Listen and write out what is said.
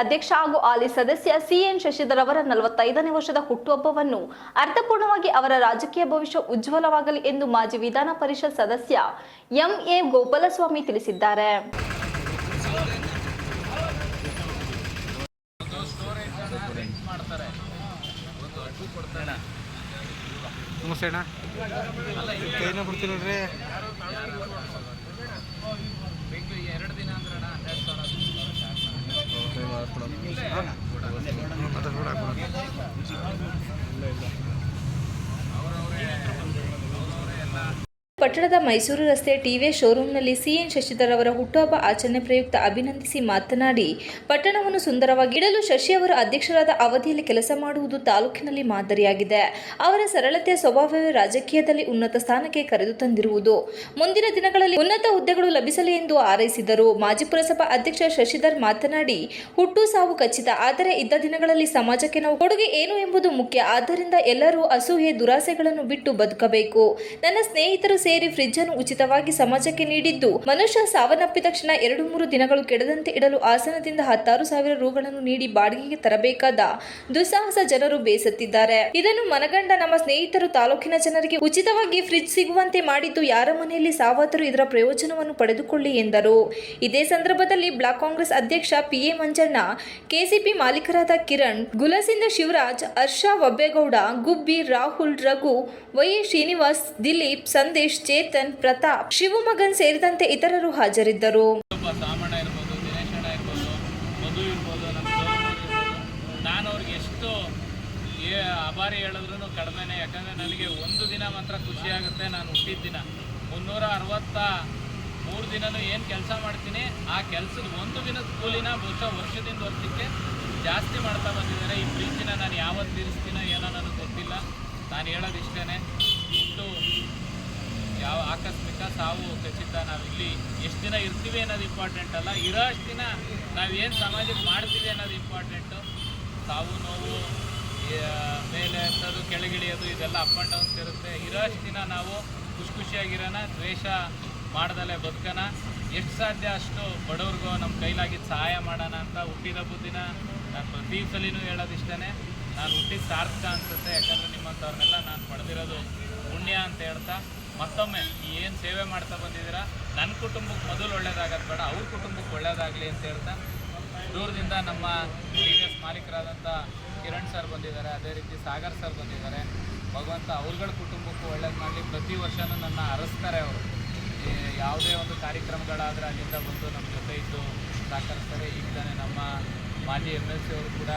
ಅಧ್ಯಕ್ಷ ಹಾಗೂ ಹಾಲಿ ಸದಸ್ಯ ಸಿಎನ್ ಶಶಿಧರ್ ಅವರ ನಲವತ್ತೈದನೇ ವರ್ಷದ ಹುಟ್ಟುಹಬ್ಬವನ್ನು ಅರ್ಥಪೂರ್ಣವಾಗಿ ಅವರ ರಾಜಕೀಯ ಭವಿಷ್ಯ ಉಜ್ವಲವಾಗಲಿ ಎಂದು ಮಾಜಿ ವಿಧಾನ ಪರಿಷತ್ ಸದಸ್ಯ ಎಂಎ ಗೋಪಾಲಸ್ವಾಮಿ ತಿಳಿಸಿದ್ದಾರೆ. ನಮಸ್ತೆ ಪಟ್ಟಣದ ಮೈಸೂರು ರಸ್ತೆ ಟಿವಿ ಶೋರೂಮ್ನಲ್ಲಿ ಸಿಎನ್ ಶಶಿಧರ್ ಅವರ ಹುಟ್ಟುಹಬ್ಬ ಆಚರಣೆ ಪ್ರಯುಕ್ತ ಅಭಿನಂದಿಸಿ ಮಾತನಾಡಿ, ಪಟ್ಟಣವನ್ನು ಸುಂದರವಾಗಿಡಲು ಶಶಿ ಅವರು ಅಧ್ಯಕ್ಷರಾದ ಅವಧಿಯಲ್ಲಿ ಕೆಲಸ ಮಾಡುವುದು ತಾಲೂಕಿನಲ್ಲಿ ಮಾದರಿಯಾಗಿದೆ. ಅವರ ಸರಳತೆಯ ಸ್ವಭಾವವೇ ರಾಜಕೀಯದಲ್ಲಿ ಉನ್ನತ ಸ್ಥಾನಕ್ಕೆ ಕರೆದು ತಂದಿರುವುದು. ಮುಂದಿನ ದಿನಗಳಲ್ಲಿ ಉನ್ನತ ಹುದ್ದೆಗಳು ಲಭಿಸಲಿ ಎಂದು ಹಾರೈಸಿದರು. ಮಾಜಿ ಪುರಸಭಾ ಅಧ್ಯಕ್ಷ ಶಶಿಧರ್ ಮಾತನಾಡಿ, ಹುಟ್ಟು ಸಾವು ಖಚಿತ, ಆದರೆ ಇದ್ದ ದಿನಗಳಲ್ಲಿ ಸಮಾಜಕ್ಕೆ ನಾವು ಕೊಡುಗೆ ಏನು ಎಂಬುದು ಮುಖ್ಯ. ಆದ್ದರಿಂದ ಎಲ್ಲರೂ ಅಸೂಹೆ ದುರಾಸೆಗಳನ್ನು ಬಿಟ್ಟು ಬದುಕಬೇಕು. ನನ್ನ ಸ್ನೇಹಿತರು ಸೇರಿ ಫ್ರಿಡ್ಜ್ ಅನ್ನು ಉಚಿತವಾಗಿ ಸಮಾಜಕ್ಕೆ ನೀಡಿದ್ದು. ಮನುಷ್ಯ ಸಾವನ್ನಪ್ಪಿದ ತಕ್ಷಣ ಎರಡು ಮೂರು ದಿನಗಳು ಕೆಡದಂತೆ ಇಡಲು ಆಸನದಿಂದ ಹತ್ತಾರು ಸಾವಿರ ರುಗಳನ್ನು ನೀಡಿ ಬಾಡಿಗೆಗೆ ತರಬೇಕಾದ ದುಸ್ಸಾಹಸ ಜನರು ಬೇಸತ್ತಿದ್ದಾರೆ. ಇದನ್ನು ಮನಗಂಡ ನಮ್ಮ ಸ್ನೇಹಿತರು ತಾಲೂಕಿನ ಜನರಿಗೆ ಉಚಿತವಾಗಿ ಫ್ರಿಜ್ ಸಿಗುವಂತೆ ಮಾಡಿದ್ದು ಯಾರ ಮನೆಯಲ್ಲಿ ಸಾವಾದರೂ ಇದರ ಪ್ರಯೋಜನವನ್ನು ಪಡೆದುಕೊಳ್ಳಿ ಎಂದರು. ಇದೇ ಸಂದರ್ಭದಲ್ಲಿ ಬ್ಲಾಕ್ ಕಾಂಗ್ರೆಸ್ ಅಧ್ಯಕ್ಷ ಪಿಎ ಮಂಜಣ್ಣ, ಕೆಸಿಪಿ ಮಾಲೀಕರಾದ ಕಿರಣ್, ಗುಲಸಿಂದ ಶಿವರಾಜ್, ಹರ್ಷ ಒಬ್ಬೇಗೌಡ ಗುಬ್ಬಿ ರಾಹುಲ್ ರಘು, ವೈ ಶ್ರೀನಿವಾಸ್, ದಿಲೀಪ್, ಸಂದೇಶ್ ಚೇತನ್, ಪ್ರತಾಪ್ ಶಿವಮೊಗ್ಗನ್ ಸೇರಿದಂತೆ ಇತರರು ಹಾಜರಿದ್ದರು. ನಾನು ಎಷ್ಟು ಏ, ಆಭಾರಿ ಹೇಳಿದ್ರು ಕಡಿಮೆನೆ. ಯಾಕಂದರೆ ನನಗೆ ಒಂದು ದಿನ ಮಾತ್ರ ಖುಷಿಯಾಗುತ್ತೆ ನಾನು ಹುಟ್ಟಿದ ದಿನ. ಮುನ್ನೂರ ಅರವತ್ತ ಮೂರು ದಿನನೂ ಏನು ಕೆಲಸ ಮಾಡ್ತೀನಿ, ಆ ಕೆಲಸದ ಒಂದು ದಿನದ ಕೂಲಿನ ಬಹುಶಃ ವರ್ಷದಿಂದ ವರ್ಷಕ್ಕೆ ಜಾಸ್ತಿ ಮಾಡ್ತಾ ಬಂದಿದ್ದಾರೆ. ಈ ಪ್ರೀತಿನ ನಾನು ಯಾವತ್ತು ತೀರಿಸ್ತೀನೋ ಏನೋ ನನಗೆ ಗೊತ್ತಿಲ್ಲ. ನಾನು ಹೇಳೋದು ಇಷ್ಟೇ ಆಕಸ್ಮಿಕ ಸಾವು ಖಚಿತ. ನಾವಿಲ್ಲಿ ಎಷ್ಟು ದಿನ ಇರ್ತೀವಿ ಅನ್ನೋದು ಇಂಪಾರ್ಟೆಂಟ್ ಅಲ್ಲ. ಇರೋ ಅಷ್ಟು ದಿನ ನಾವೇನು ಸಮಾಜಕ್ಕೆ ಮಾಡ್ತೀವಿ ಅನ್ನೋದು ಇಂಪಾರ್ಟೆಂಟು ಸಾವು, ನೋವು ಮೇಲೆ ಎತ್ತೋದು ಕೆಳಗಿಳಿಯೋದು, ಇದೆಲ್ಲ ಅಪ್ ಆ್ಯಂಡ್ ಡೌನ್ಸ್ ಇರುತ್ತೆ. ಇರೋ ಅಷ್ಟು ದಿನ ನಾವು ಖುಷಿ ಖುಷಿಯಾಗಿರೋಣ, ದ್ವೇಷ ಮಾಡ್ದಲೇ ಬದುಕೋಣ. ಎಷ್ಟು ಸಾಧ್ಯ ಅಷ್ಟು ಬಡವ್ರಿಗೂ ನಮ್ಮ ಕೈಲಾಗಿ ಸಹಾಯ ಮಾಡೋಣ ಅಂತ ಹುಟ್ಟಿದ ಬುದ್ದಿನ ನಾನು ಪ್ರತಿ ಸಲಿನೂ ಹೇಳೋದಿಷ್ಟೇ ನಾನು ಹುಟ್ಟಿದ ಸಾರ್ಥಕ ಅನಿಸುತ್ತೆ. ಯಾಕಂದರೆ ನಿಮ್ಮಂಥವ್ರನ್ನೆಲ್ಲ ನಾನು ಪಡೆದಿರೋದು ಪುಣ್ಯ ಅಂತ ಹೇಳ್ತಾ ಮತ್ತೊಮ್ಮೆ ಏನು ಸೇವೆ ಮಾಡ್ತಾ ಬಂದಿದ್ದೀರಾ? ನನ್ನ ಕುಟುಂಬಕ್ಕೆ ಮೊದಲು ಒಳ್ಳೇದಾಗತ್ತೆ ಬೇಡ, ಅವ್ರ ಕುಟುಂಬಕ್ಕೆ ಒಳ್ಳೇದಾಗಲಿ ಅಂತ ಹೇಳ್ತಾ ದೂರದಿಂದ ನಮ್ಮ ಪ್ರೀವಿಯಸ್ ಮಾಲೀಕರಾದಂಥ ಕಿರಣ್ ಸರ್ ಬಂದಿದ್ದಾರೆ, ಅದೇ ರೀತಿ ಸಾಗರ್ ಸರ್ ಬಂದಿದ್ದಾರೆ. ಭಗವಂತ ಅವ್ರಗಳ ಕುಟುಂಬಕ್ಕೂ ಒಳ್ಳೇದು ಮಾಡಲಿ. ಪ್ರತಿ ವರ್ಷವೂ ನನ್ನ ಅರಸ್ತಾರೆ ಅವರು. ಯಾವುದೇ ಒಂದು ಕಾರ್ಯಕ್ರಮಗಳಾದರೆ ಅಲ್ಲಿಂದ ಬಂದು ನಮ್ಮ ಜೊತೆ ಇದ್ದು ಸಹಕರಿಸ್ತಾರೆ. ಈಗ ನಮ್ಮ ಮಾಜಿ ಎಂ ಎಲ್ ಸಿ ಅವರು ಕೂಡ